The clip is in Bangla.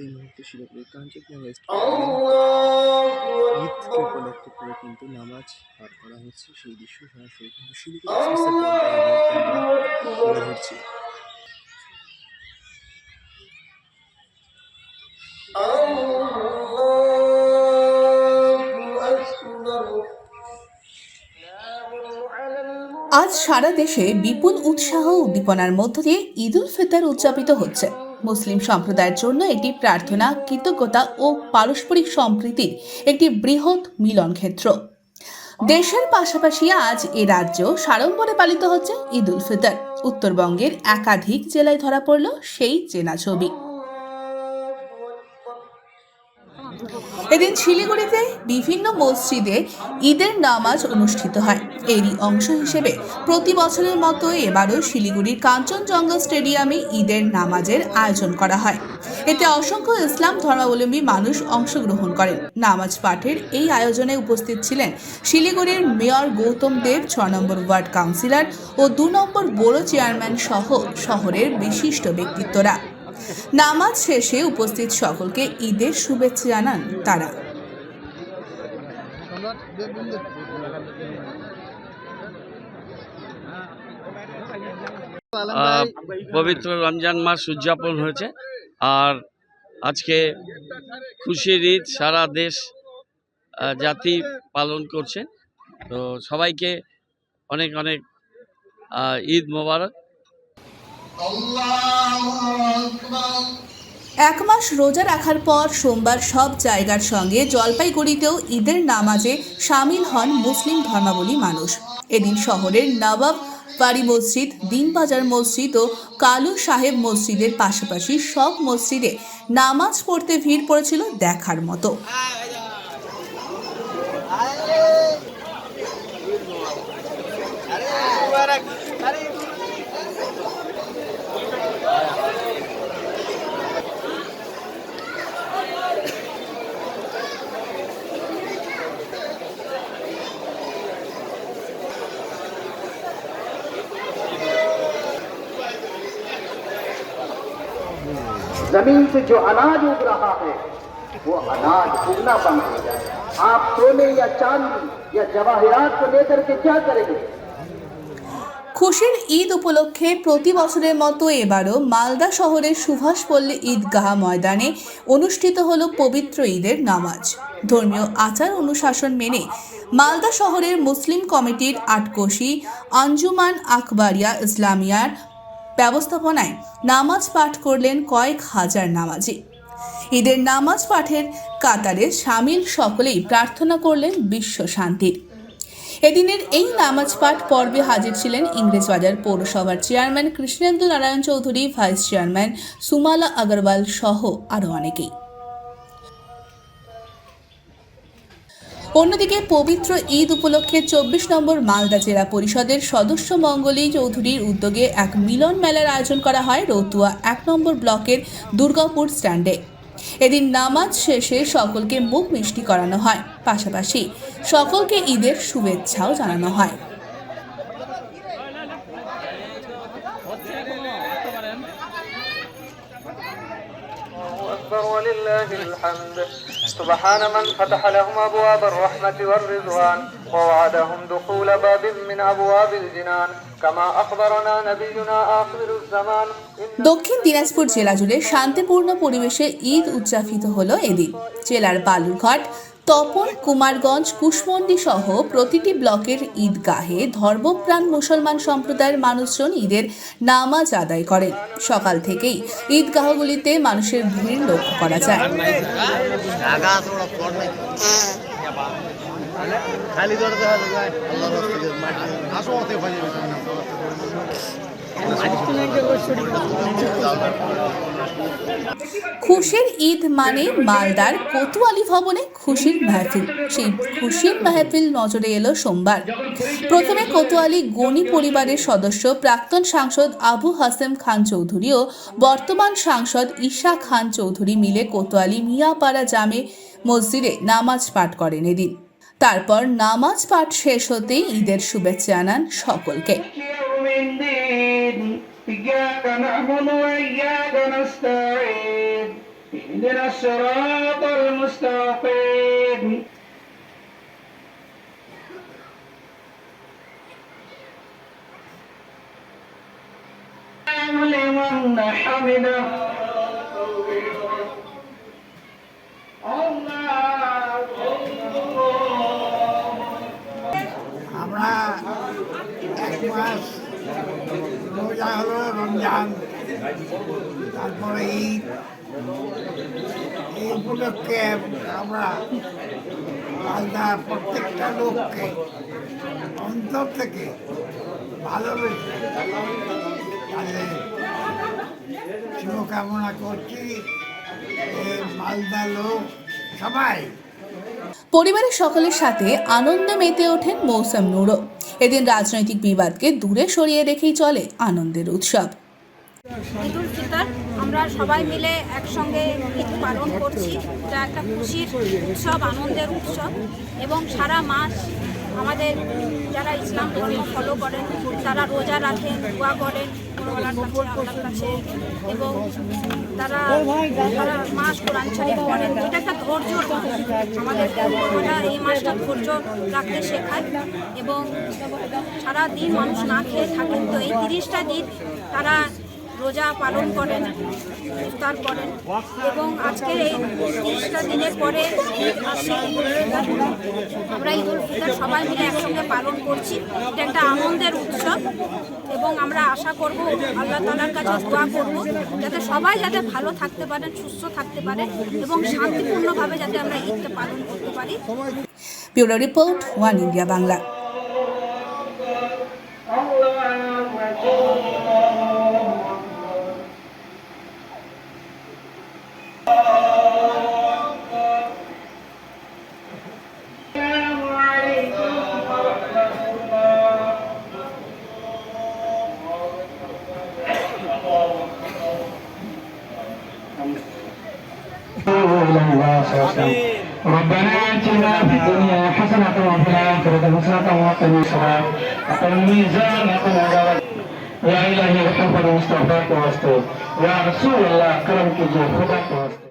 এই মুহূর্তে শিলিগুড়ির কাঞ্চনজঙ্ঘা ঈদকে উপলক্ষ করে কিন্তু নামাজ পাঠ করা হচ্ছে। সেই দৃশ্য সরাসরি কিন্তু তুলে ধরছি আজ সারা দেশে বিপুল উৎসাহ উদ্দীপনার মধ্য দিয়ে ঈদ উল ফিতর উদযাপিত হচ্ছে। মুসলিম সম্প্রদায়ের জন্য এটি প্রার্থনা, কৃতজ্ঞতা ও পারস্পরিক সম্প্রীতির একটি বৃহৎ মিলন ক্ষেত্র। দেশের পাশাপাশি আজ এ রাজ্য সাড়ম্বরে পালিত হচ্ছে ঈদ উল ফিতর। উত্তরবঙ্গের একাধিক জেলায় ধরা পড়ল সেই চেনা ছবি। এদিন শিলিগুড়িতে বিভিন্ন মসজিদে ঈদের নামাজ অনুষ্ঠিত হয়। এরই অংশ হিসেবে প্রতি বছরের মতো এবারও শিলিগুড়ির কাঞ্চনজঙ্ঘা স্টেডিয়ামে ঈদের নামাজের আয়োজন করা হয়। এতে অসংখ্য ইসলাম ধর্মাবলম্বী মানুষ অংশগ্রহণ করেন। নামাজ পাঠের এই আয়োজনে উপস্থিত ছিলেন শিলিগুড়ির মেয়র গৌতম দেব, ছ নম্বর ওয়ার্ড কাউন্সিলর ও দু নম্বর বড় চেয়ারম্যান সহ শহরের বিশিষ্ট ব্যক্তিত্বরা। নামাজ শেষে উপস্থিত সকলকে ঈদের শুভেচ্ছা জানান তারা। আহ, পবিত্র রমজান মাস উদযাপন হয়েছে আর আজকে খুশির ঈদ সারা দেশ আহ, জাতি পালন করছে। তো সবাইকে অনেক অনেক আহ, ঈদ মোবারক। এক মাস রোজা রাখার পর সোমবার সব জায়গার সঙ্গে জলপাইগুড়িতেও ঈদের নামাজে সামিল হন মুসলিম ধর্মাবলী মানুষ। এদিন শহরের নবাব বাড়ি মসজিদ, দিনবাজার মসজিদ ও কালু সাহেব মসজিদের পাশাপাশি সব মসজিদে নামাজ পড়তে ভিড় পড়েছিল দেখার মতো। जमीन से जो अनाज उग रहा है वो अनाज उगना बंद हो जाए आप सोने या चांदी या जवाहरात को लेकर के क्या करेंगे খুশির ঈদ উপলক্ষে প্রতি বছরের মতো এবারও মালদা শহরের সুভাষপল্লী ঈদগাহ ময়দানে অনুষ্ঠিত হলো পবিত্র ঈদের নামাজ ধর্মীয় আচার অনুশাসন মেনে মালদা শহরের মুসলিম কমিটির আটকোশি আঞ্জুমান আকবরিয়া ইসলামিয়ার ব্যবস্থাপনায় নামাজ পাঠ করলেন কয়েক হাজার নামাজি। ঈদের নামাজ পাঠের কাতারে সামিল সকলেই প্রার্থনা করলেন বিশ্ব শান্তির। এদিনের এই নামাজ পাঠ পর্বে হাজির ছিলেন ইংরেজবাজার পৌরসভার chairman Krishnendu Narayan Chowdhury, vice chairman Sumala Agarwal সহ আরও অনেকেই। অন্যদিকে পবিত্র ঈদ উপলক্ষে চব্বিশ নম্বর মালদা জেলা পরিষদের সদস্য মঙ্গলী চৌধুরীর উদ্যোগে এক মিলন মেলার আয়োজন করা হয় রতুয়া এক নম্বর ব্লকের দুর্গাপুর স্ট্যান্ডে। এদিন নামাজ শেষে সকলকে মুখ মিষ্টি করানো হয়। পাশাপাশি সকলকে ঈদের শুভেচ্ছাও জানানো হয়। أكبر ولله الحمد سبحان من فتح لهم أبواب الرحمة والرضوان ووعدهم دخول باب من أبواب الجنان كما أخبرنا نبينا آخر الزمان إن দক্ষিণ দিনাজপুর জেলা জুড়ে শান্তিপূর্ণ পরিবেশে ঈদ উদযাপিত হলো এদিন জেলার বালুরঘাট তপন কুমারগঞ্জ কুশমন্ডি সহ প্রতিটি ব্লকের ঈদগাহে ধর্মপ্রাণ মুসলমান সম্প্রদায়ের মানুষজন ঈদের নামাজ আদায় করেন। সকাল থেকেই ঈদগাহগুলিতে মানুষের ভিড় লক্ষ্য করা যায়। খুশির ঈদ মানে মালদার কোতোয়ালি ভবনে খুশির মাহফিল। সেই খুশির মাহফিল নজরে এলো সোমবার। প্রথমে কোতোয়ালি গনি পরিবারের সদস্য প্রাক্তন সাংসদ আবু হাসেম খান চৌধুরী ও বর্তমান সাংসদ ঈশা খান চৌধুরী মিলে কোতোয়ালি মিয়াপাড়া জামে মসজিদে নামাজ পাঠ করেন এদিন। তারপর নামাজ পাঠ শেষ হতেই ঈদের শুভেচ্ছা জানান সকলকে। يوم الدين إياك نعبد وإياك نستعين اهدنا الصراط المستقيم لمن حمده আমরা এক মাস রমজান তারপরে ঈদ। এই উপলক্ষে আমরা মালদা প্রত্যেকটা লোককে অন্তর থেকে ভালোবেসে তাদের শুভকামনা করছি মালদা লোক সবাই। পরিবারের সকলের সাথে আনন্দে মেতে ওঠেন মৌসুম নুরো এদিন রাজনৈতিক বিবাদকে দূরে সরিয়ে রেখেই চলে আনন্দের উৎসব। আমরা সবাই মিলে একসঙ্গে ঈদ পালন করছি। এটা একটা খুশির উৎসব, আনন্দের উৎসব। এবং সারা মাস আমাদের যারা ইসলাম ধর্ম ফলো করেন, তারা রোজা রাখেন, দোয়া করেন আল্লাহর কাছে। এবং তারা তারা মাস কোরআন শরীফ পড়েন এটা একটা ধৈর্য। আমাদের ওরা এই মাসটা ধৈর্য রাখতে শেখায় এবং সারা দিন মানুষ না খেয়ে থাকেন। তো এই তিরিশটা দিন তারা রোজা পালন করেন, ইফতার করেন এবং আজকের এই তিরিশটা দিনের পরে। আমরা ঈদ উল ফিতর সবাই মিলে একসঙ্গে পালন করছি এটা একটা আনন্দের উৎসব এবং আমরা আশা করব, আল্লাহ তালার কাছে দোয়া করব যাতে সবাই যাতে ভালো থাকতে পারেন সুস্থ থাকতে পারে এবং শান্তিপূর্ণভাবে যাতে আমরা ঈদটা পালন করতে পারি bureau report, one India Bangla ربنا اتنا في الدنيا حسنة وفي الآخرة حسنة وقنا الشراب الميزان قنا يا إلهي حب المصطفى واسطه يا رسول الله كرمك جهودك واسطه